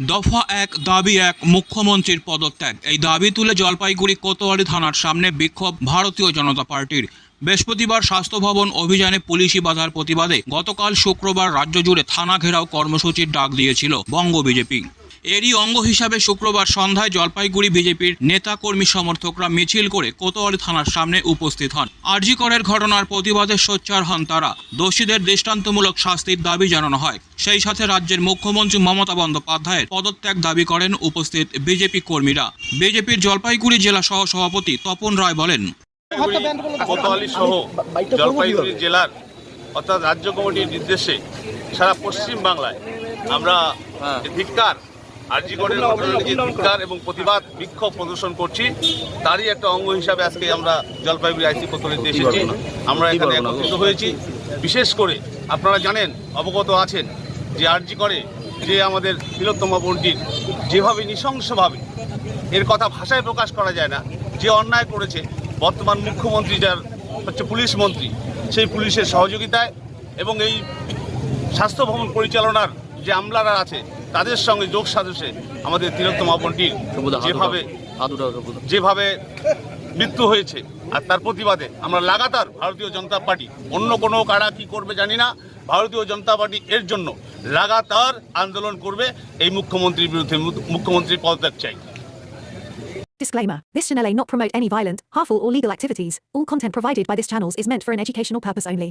দফা এক, দাবি এক, মুখ্যমন্ত্রীর পদত্যাগ। এই দাবি তুলে জলপাইগুড়ি কোতোয়ালি থানার সামনে বিক্ষোভ ভারতীয় জনতা পার্টির। বৃহস্পতিবার স্বাস্থ্য ভবন অভিযানে পুলিশি বাধার প্রতিবাদে গতকাল শুক্রবার রাজ্য জুড়ে থানা ঘেরাও কর্মসূচির ডাক দিয়েছিল বঙ্গ বিজেপি। এরই অঙ্গ হিসাবে শুক্রবার সন্ধ্যায় জলপাইগুড়ি বিজেপির নেতাকর্মী সমর্থকরা মিছিল করে কোতোয়ালি থানার সামনে উপস্থিত হন। আরজি করের ঘটনার প্রতিবাদে সোচ্চার হন তারা। দোষীদের দৃষ্টান্তমূলক শাস্তির দাবি জানানো হয়। সেই সাথে রাজ্যের মুখ্যমন্ত্রী মমতা বন্দ্যোপাধ্যায়ের পদত্যাগ দাবি করেন উপস্থিত বিজেপি কর্মীরা। বিজেপির জলপাইগুড়ি জেলা সহ সভাপতি তপন রায় বলেন কোতোয়ালি সহ জলপাইগুড়ি জেলার অর্থাৎ রাজ্য কমিটির নির্দেশে সারা পশ্চিম বাংলায় আমরা ধিক্কার আরজিগড়ের ঘটনার যে এবং প্রতিবাদ বিক্ষোভ প্রদর্শন করছি তারই একটা অঙ্গ হিসাবে আজকে আমরা জলপাইগুড়ি আইসি কোতোয়ালিতে এসেছি। আমরা এখানে একত্রিত হয়েছি। বিশেষ করে আপনারা জানেন অবগত আছেন যে আরজি করে যে আমাদের তিলোত্তমা বোনটির যেভাবে নৃশংসভাবে এর কথা ভাষায় প্রকাশ করা যায় না যে অন্যায় করেছে বর্তমান মুখ্যমন্ত্রী যার হচ্ছে পুলিশ মন্ত্রী সেই পুলিশের সহযোগিতায় এবং এই স্বাস্থ্য ভবন পরিচালনার যে আমলারা আছে তাদের সঙ্গে যোগ সাজসে আমাদের তিলোত্তমা বোনটির যেভাবে যেভাবে মৃত্যু হয়েছে আর তার প্রতিবাদে আমরা লাগাতার ভারতীয় জনতা পার্টি অন্য কোনো কারা কি করবে জানি না ভারতীয় জনতা পার্টি এর জন্য লাগাতার আন্দোলন করবে এই মুখ্যমন্ত্রীর বিরুদ্ধে মুখ্যমন্ত্রীর পদত্যাগ চাই Disclaimer This channel may not promote any violent, harmful, or legal activities. All content provided by this channel is meant for an educational purpose only.